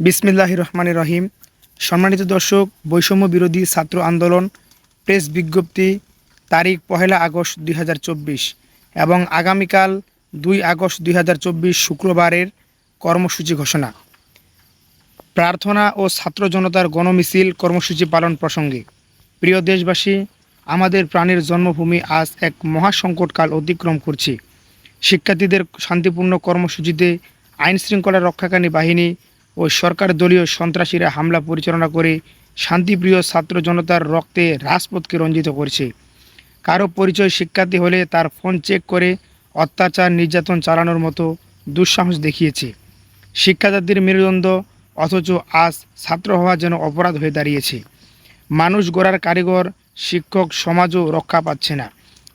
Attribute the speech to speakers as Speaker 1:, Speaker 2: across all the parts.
Speaker 1: বিসমিল্লাহ রহমান রহিম। সম্মানিত দর্শক, বৈষম্য বিরোধী ছাত্র আন্দোলন, প্রেস বিজ্ঞপ্তি, তারিখ পহেলা আগস্ট দুই হাজার চব্বিশ এবং আগামীকাল দুই আগস্ট দুই হাজার চব্বিশ শুক্রবারের কর্মসূচি ঘোষণা। প্রার্থনা ও ছাত্র জনতার গণমিছিল কর্মসূচি পালন প্রসঙ্গে। প্রিয় দেশবাসী, আমাদের প্রাণের জন্মভূমি আজ এক মহাসংকটকাল অতিক্রম করছে। শিক্ষার্থীদের শান্তিপূর্ণ কর্মসূচিতে আইনশৃঙ্খলা রক্ষাকারী বাহিনী ও সরকার দলীয় সন্ত্রাসীরা হামলা পরিচালনা করে শান্তিপ্রিয় ছাত্র জনতার রক্তে রাজপথকে রঞ্জিত করছে। কারও পরিচয় শিক্ষার্থী হলে তার ফোন চেক করে অত্যাচার, নির্যাতন চালানোর মতো দুঃসাহস দেখিয়েছে। শিক্ষার্থীদের মেরুদণ্ড, অথচ আজ ছাত্র হওয়া যেন অপরাধ হয়ে দাঁড়িয়েছে। মানুষ গড়ার কারিগর, শিক্ষক, সমাজও রক্ষা পাচ্ছে না।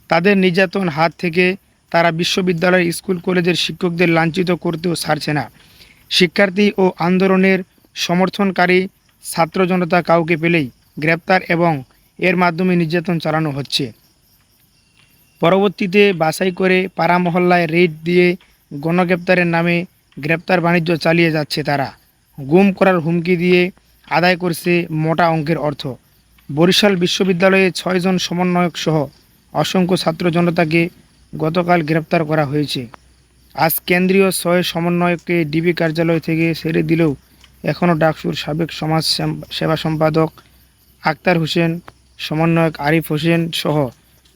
Speaker 1: তাদের নির্যাতন হাত থেকে তারা বিশ্ববিদ্যালয়ের স্কুল, কলেজের শিক্ষকদের লাঞ্ছিত করতেও ছাড়ছে না। শিক্ষার্থী ও আন্দোলনের সমর্থনকারী ছাত্র জনতা কাউকে পেলেই গ্রেপ্তার এবং এর মাধ্যমে নির্যাতন চালানো হচ্ছে। পরবর্তীতে বাছাই করে পাড়া মহল্লায় রেড দিয়ে গণগ্রেপ্তারের নামে গ্রেপ্তার বাণিজ্য চালিয়ে যাচ্ছে তারা। গুম করার হুমকি দিয়ে আদায় করছে মোটা অঙ্কের অর্থ। বরিশাল বিশ্ববিদ্যালয়ে ছয়জন সমন্বয়ক সহ অসংখ্য ছাত্র জনতাকে গতকাল গ্রেপ্তার করা হয়েছে। আজ কেন্দ্রীয় ছয় সমন্বয়ককে ডিবি কার্যালয় থেকে ছেড়ে দিলেও এখনও ডাকসুর সাবেক সমাজ সেম- সেবা সম্পাদক আক্তার হোসেন, সমন্বয়ক আরিফ হোসেন সহ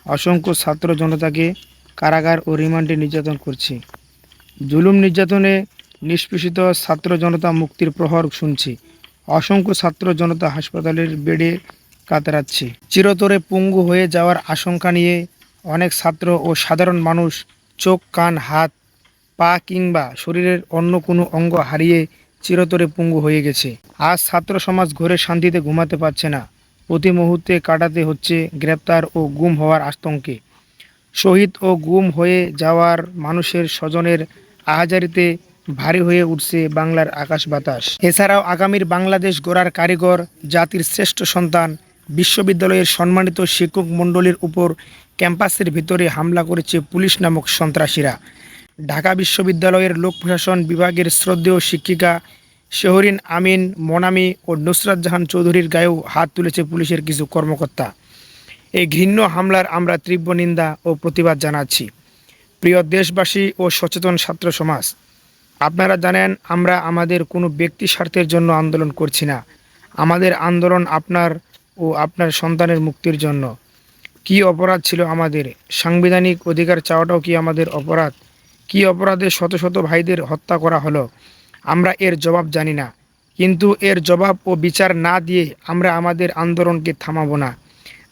Speaker 1: অসংখ্য ছাত্র জনতাকে কারাগার ও রিমান্ডে নির্যাতন করছে। জুলুম নির্যাতনে নিষ্পেষিত ছাত্র জনতা মুক্তির প্রহর শুনছি। অসংখ্য ছাত্র জনতা হাসপাতালের বেডে কাতরাচ্ছে। চিরতরে পঙ্গু হয়ে যাওয়ার আশঙ্কা নিয়ে অনেক ছাত্র ও সাধারণ মানুষ চোখ, কান, হাত পা কিংবা শরীরের অন্য কোনো অঙ্গ হারিয়ে চিরতরে পঙ্গু হয়ে গেছে। আজ ছাত্র সমাজ ঘরে শান্তিতে ঘুমাতে পারছে না। প্রতি মুহূর্তে কাটাতে হচ্ছে গ্রেপ্তার ও গুম হওয়ার আতঙ্কে। শহীদ ও গুম হয়ে যাওয়ার মানুষের স্বজনের আহাজারিতে ভারী হয়ে উঠছে বাংলার আকাশ বাতাস। এছাড়াও আগামীর বাংলাদেশ গড়ার কারিগর, জাতির শ্রেষ্ঠ সন্তান, বিশ্ববিদ্যালয়ের সম্মানিত শিক্ষক মণ্ডলীর উপর ক্যাম্পাসের ভিতরে হামলা করেছে পুলিশ নামক সন্ত্রাসীরা। ঢাকা বিশ্ববিদ্যালয়ের লোক প্রশাসন বিভাগের শ্রদ্ধেয় শিক্ষিকা শেহরিন আমিন, মনামি ও নুসরাত জাহান চৌধুরীর গায়েও হাত তুলেছে পুলিশের কিছু কর্মকর্তা। এই ঘৃণ্য হামলার আমরা তীব্র নিন্দা ও প্রতিবাদ জানাচ্ছি। প্রিয় দেশবাসী ও সচেতন ছাত্র সমাজ, আপনারা জানেন আমরা আমাদের কোনো ব্যক্তি স্বার্থের জন্য আন্দোলন করছি না। আমাদের আন্দোলন আপনার ও আপনার সন্তানের মুক্তির জন্য। কি অপরাধ ছিল আমাদের? সাংবিধানিক অধিকার চাওয়াটাও কি আমাদের অপরাধ? কি অপরাধে শত শত ভাইদের হত্যা করা হলো? আমরা এর জবাব জানি না। কিন্তু এর জবাব ও বিচার না দিয়ে আমরা আমাদের আন্দোলনকে থামাবো না।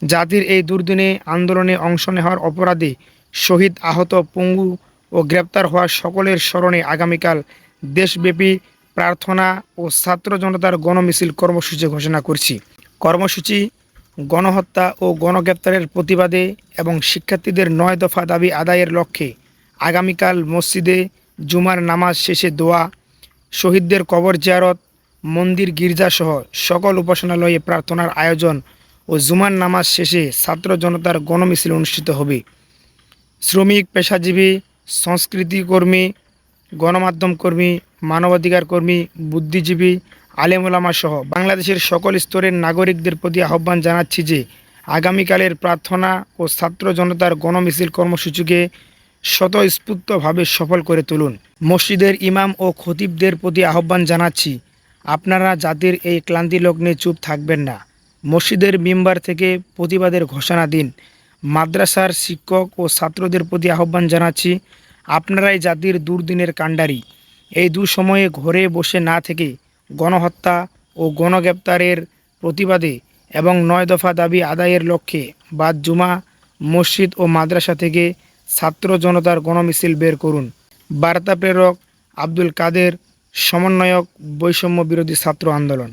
Speaker 1: জাতির এই দুর্দিনে আন্দোলনে অংশ নেওয়ার অপরাধে শহীদ আহত পঙ্গু ও গ্রেপ্তার হওয়া সকলের স্মরণে আগামীকাল দেশব্যাপী প্রার্থনা ও ছাত্র জনতার গণমিছিল কর্মসূচি ঘোষণা করছি। কর্মসূচি, গণহত্যা ও গণগ্রেপ্তারের প্রতিবাদে এবং শিক্ষার্থীদের নয় দফা দাবি আদায়ের লক্ষ্যে আগামীকাল মসজিদে জুমার নামাজ শেষে দোয়া, শহীদদের কবর জিয়ারত, মন্দির, গির্জাসহ সকল উপাসনালয়ে প্রার্থনার আয়োজন ও জুমার নামাজ শেষে ছাত্র জনতার গণমিছিল অনুষ্ঠিত হবে। শ্রমিক, পেশাজীবী সংস্কৃতিকর্মী গণমাধ্যম কর্মী, মানবাধিকার কর্মী, বুদ্ধিজীবী, আলেমুলামা সহ বাংলাদেশের সকল স্তরের নাগরিকদের প্রতি আহ্বান জানাচ্ছি যে আগামীকালের প্রার্থনা ও ছাত্র জনতার গণমিছিল কর্মসূচিকে স্বতঃস্ফূর্তভাবে সফল করে তুলুন। মসজিদের ইমাম ও খতিবদের প্রতি আহ্বান জানাচ্ছি, আপনারা জাতির এই ক্লান্তি লগ্নে চুপ থাকবেন না। মসজিদের মেম্বার থেকে প্রতিবাদের ঘোষণা দিন। মাদ্রাসার শিক্ষক ও ছাত্রদের প্রতি আহ্বান জানাচ্ছি, আপনারাই জাতির দুর্দিনের কাণ্ডারি। এই দুঃসময়ে ঘরে বসে না থেকে গণহত্যা ও গণগ্রেপ্তারের প্রতিবাদে এবং নয় দফা দাবি আদায়ের লক্ষ্যে বাদ জুমা, মসজিদ ও মাদ্রাসা থেকে ছাত্র জনতার গণমিছিল বের করুন। বার্তা প্রেরক আব্দুল কাদের সমন্বয়ক বৈষম্য বিরোধী ছাত্র আন্দোলন।